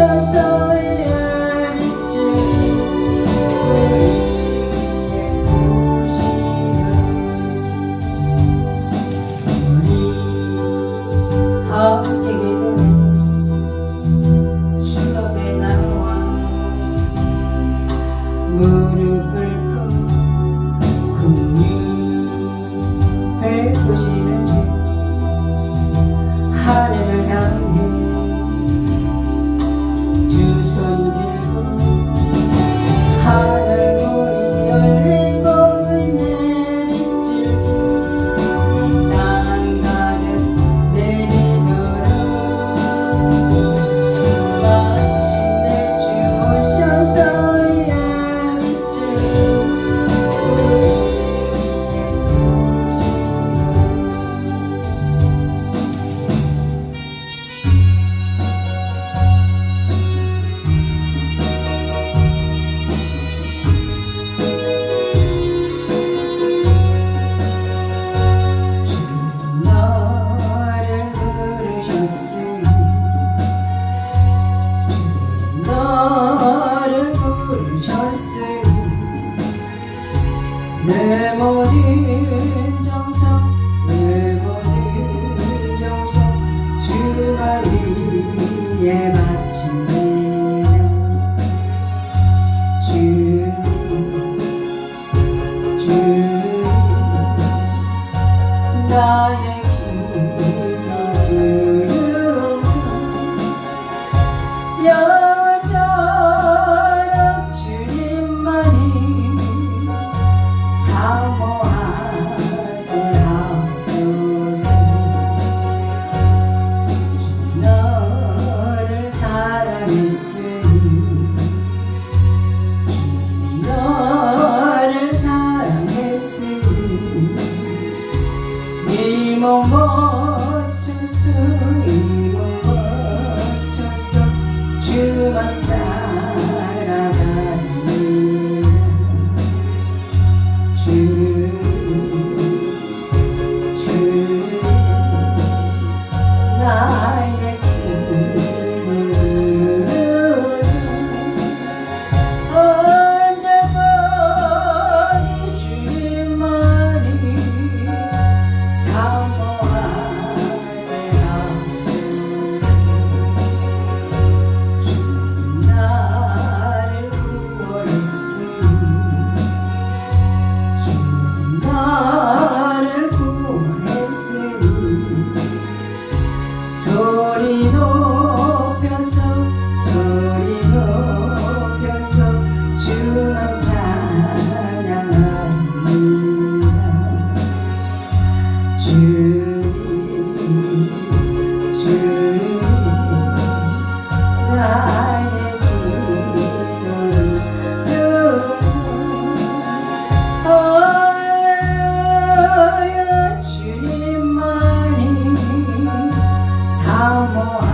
so, so 내 모든 정성 내 모든 정성. 주말 위에 몸 멋진 승리로 Almohada